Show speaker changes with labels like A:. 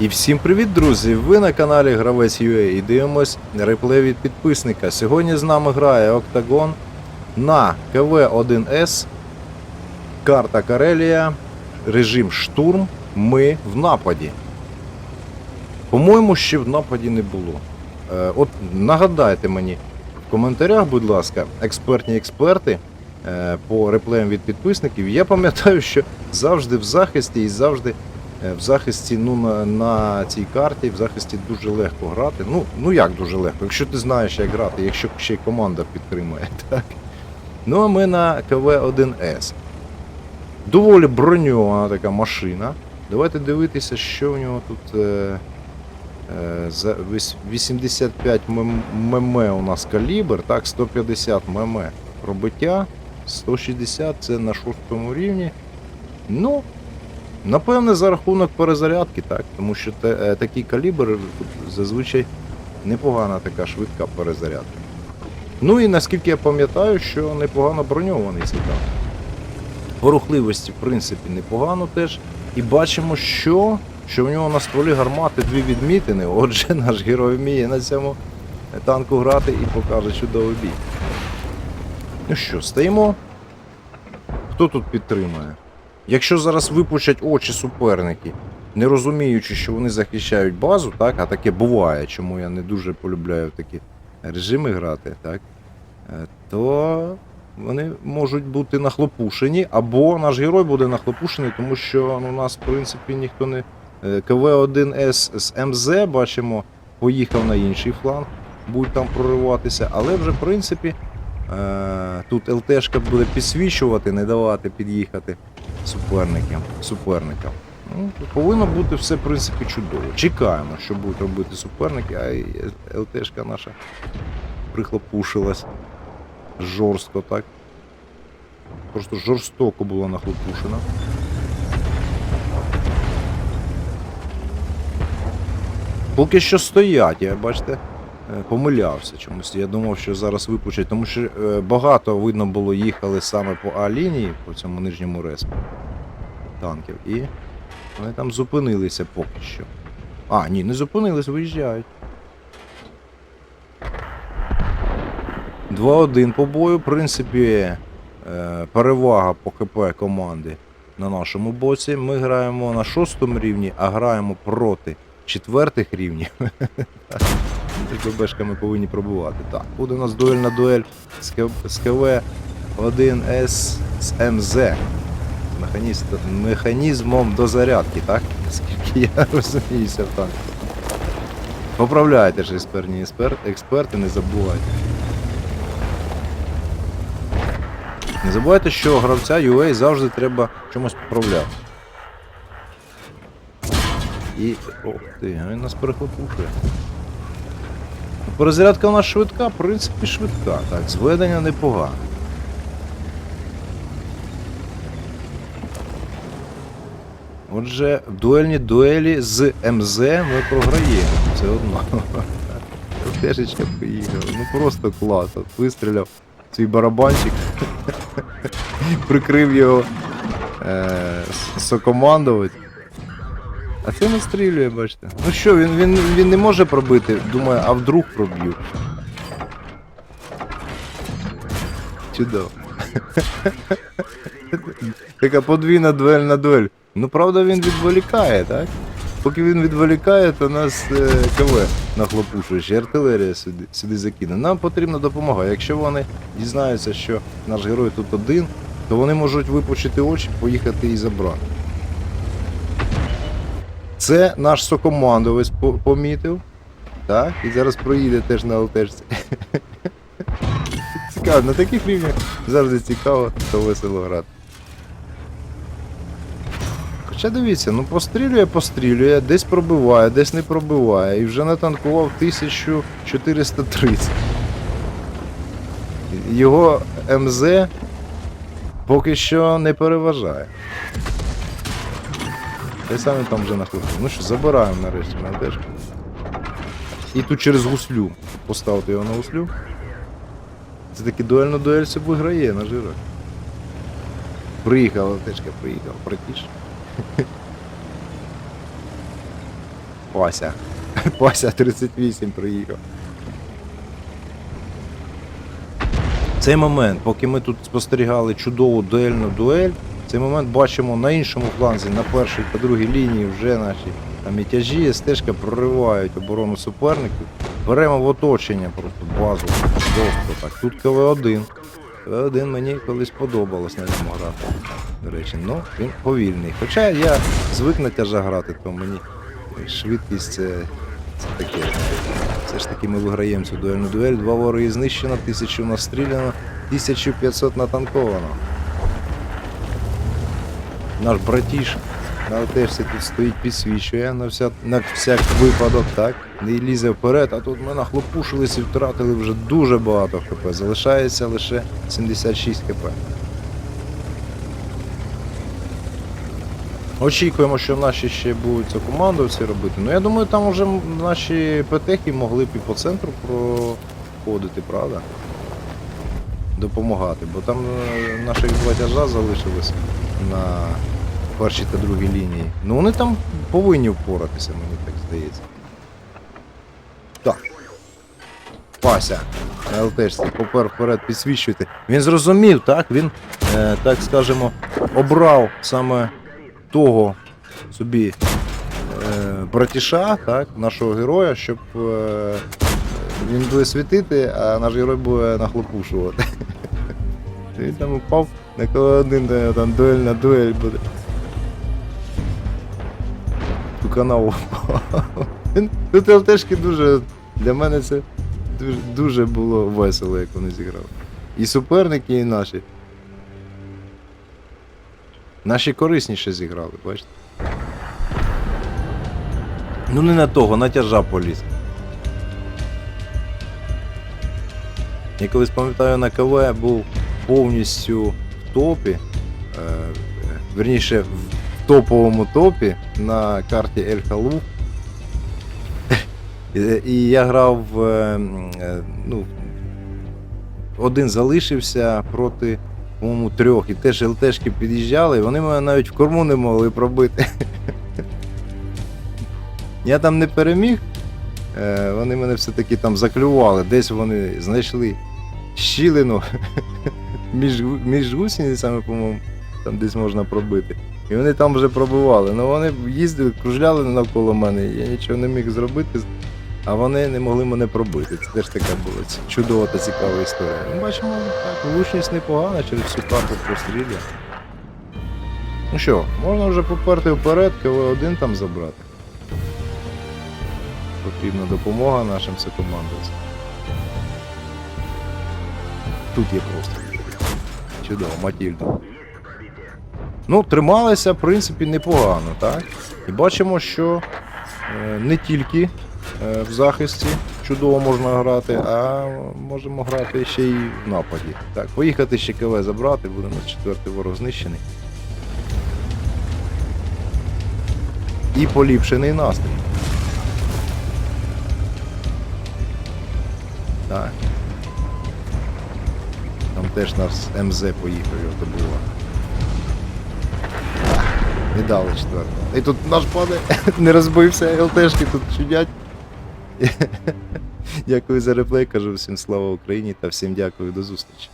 A: І всім привіт, друзі! Ви на каналі Гравець UA і дивимось реплей від підписника. Сьогодні з нами грає Октагон на КВ-1С, карта Карелія, режим штурм. Ми в нападі. По-моєму, ще в нападі не було. Е, от нагадайте мені в коментарях, будь ласка, експертні експерти е, по реплеям від підписників. Я пам'ятаю, що завжди в захисті і завжди Е, В захисті ну, на, на цій карті в захисті дуже легко грати. Ну, ну як дуже легко, якщо ти знаєш, як грати, якщо ще й команда підтримує. Так? Ну а ми на КВ-1С. Доволі броньована така машина. Давайте дивитися, що в нього тут. Е, е, за 85 мм мм у нас калібр, так, 150 мм пробиття, 160 це на шостому рівні. Ну, Напевне, за рахунок перезарядки, так, тому що те, е, такий калібр зазвичай непогана така швидка перезарядка. Ну і наскільки я пам'ятаю, що непогано броньований танк. По рухливості, в принципі, непогано теж. І бачимо, що, що в нього на стволі гармати дві відмітини. Отже, наш герой вміє на цьому танку грати і покаже чудовий бій. Ну що, стоїмо. Хто тут підтримує? Якщо зараз випучать очі суперники, не розуміючи, що вони захищають базу, так, а таке буває, чому я не дуже полюбляю такі режими грати, так, е, то вони можуть бути нахлопушені, або наш герой буде нахлопушений, тому що ну, у нас, в принципі, ніхто не. е, КВ-1С з МЗ, бачимо, поїхав на інший фланг, будуть там прориватися, але вже, в принципі, е, тут ЛТшка буде підсвічувати, не давати під'їхати суперникам. суперникам. Ну, повинно бути все, в принципі, чудово. Чекаємо, що будуть робити суперники, а ЛТшка наша прихлопушилась жорстко, так? Просто жорстоко була нахлопушена. Поки що стоять, я бачите, помилявся чомусь. Я думав, що зараз випучать, тому що е, багато видно було їхали саме по А-лінії, по цьому нижньому респу танків. І вони там зупинилися поки що. А, ні, не зупинились, виїжджають. 2-1 по бою, в принципі, е, перевага по ХП команди на нашому боці. Ми граємо на шостому рівні, а граємо проти четвертих рівнів. ББшками повинні пробувати. Так, буде у нас дуельна дуель з КВ-1С з МЗ. Механізм, механізмом дозарядки, так? Наскільки я розуміюся в танку. Поправляйте ж експертні експерт, експерти, не забувайте. Не забувайте, що гравця UA завжди треба чомусь поправляти. І. Ох ти, він нас перехлопушує. Перезарядка у нас швидка, в принципі, швидка. Так, зведення непогане. Отже, дуельні дуелі з МЗ ми програємо. Це одно. Тешечка поїхала. Ну просто клас. От Вистріляв свій барабанчик, прикрив його е, сокомандувати. А це настрілює, бачите. Ну що, він, він, він не може пробити, думаю, а вдруг проб'ю. Чудово. Така подвійна дуель на дуель. Ну правда він відволікає, так? Поки він відволікає, то нас е, КВ нахлопушує, ще артилерія сюди, сюди закине. Нам потрібна допомога. Якщо вони дізнаються, що наш герой тут один, то вони можуть випучити очі, поїхати і забрати. Це наш сокомандовець помітив. Так, і зараз проїде теж на ЛТшці. Цікаво, на таких рівнях завжди цікаво та весело грати. Хоча дивіться, ну пострілює, пострілює, десь пробиває, десь не пробиває. І вже натанкував 1430. Його МЗ поки що не переважає. Та й саме там вже нахлопив. Ну що, забираємо нарешті на ЛТшку. І тут через гуслю. Поставити його на гуслю. Це таки дуельна дуель все виграє на жирах. Приїхала ЛТшка, приїхав, братіш. Пася. Пася 38 приїхав. Цей момент, поки ми тут спостерігали чудову дуельну дуель, цей момент бачимо на іншому фланзі, на першій та другій лінії вже наші мятяжі, стежка проривають оборону суперників. Беремо в оточення просто базу. Жорстко так. Тут КВ-1. КВ-1 мені колись подобалось на ньому грати. До речі, ну він повільний. Хоча я звик на тяжа грати, то мені швидкість це, це таке. Все ж таки ми виграємо цю дуельну дуель. Два вороги знищено, тисячу настріляно, 1500 натанковано. Наш братіш на тежці тут стоїть, підсвічує на, вся, на всяк випадок, так? Не лізе вперед, а тут ми нахлопушились і втратили вже дуже багато хп. Залишається лише 76 хп. Очікуємо, що наші ще будуть цю командовці робити. Ну я думаю, там вже наші ПТХи могли б і по центру проходити, правда? Допомагати, бо там е, наших два тяжа залишились на першій та другій лінії. Ну вони там повинні впоратися, мені так здається. Так. Пася. На попер вперед підсвічуйте. Він зрозумів, так? Він, е, так скажемо, обрав саме того собі е, братіша, так, нашого героя, щоб е, він буде світити, а наш герой буде нахлопушувати. Він там упав на кого один де там дуель на дуель буде. Впав. Він- Тут ЛТшки дуже. Для мене це дуже, дуже було весело, як вони зіграли. І суперники, і наші. Наші корисніше зіграли, бачите? Ну не на того, на тяжа поліз. Я колись пам'ятаю на КВ був повністю в топі, е, верніше в топовому топі на карті Ель Халу. І, я грав, е, е, ну, один залишився проти, по-моєму, трьох. І теж ЛТшки під'їжджали, вони мене навіть в корму не могли пробити. Я там не переміг. е, Вони мене все-таки там заклювали. Десь вони знайшли щілину між, між гусеницями, по-моєму, там десь можна пробити. І вони там вже пробивали. Ну вони їздили, кружляли навколо мене, я нічого не міг зробити, а вони не могли мене пробити. Це теж така була чудова та цікава історія. Ми бачимо, так, влучність непогана через всю карту прострілює. Ну що, можна вже поперти вперед, КВ-1 там забрати. Потрібна допомога нашим сокомандовцям. Тут є просто. Чудово, Матільда. Ну, трималися, в принципі, непогано, так? І бачимо, що е, не тільки е, в захисті чудово можна грати, а можемо грати ще й в нападі. Так, поїхати ще КВ забрати, буде у нас четвертий ворог знищений. І поліпшений настрій. Так. Там теж наш МЗ поїхав його добував. Не дали четвертого. І тут наш пане не розбився, ЛТшки тут чудять. Дякую за реплей, кажу всім слава Україні та всім дякую до зустрічі.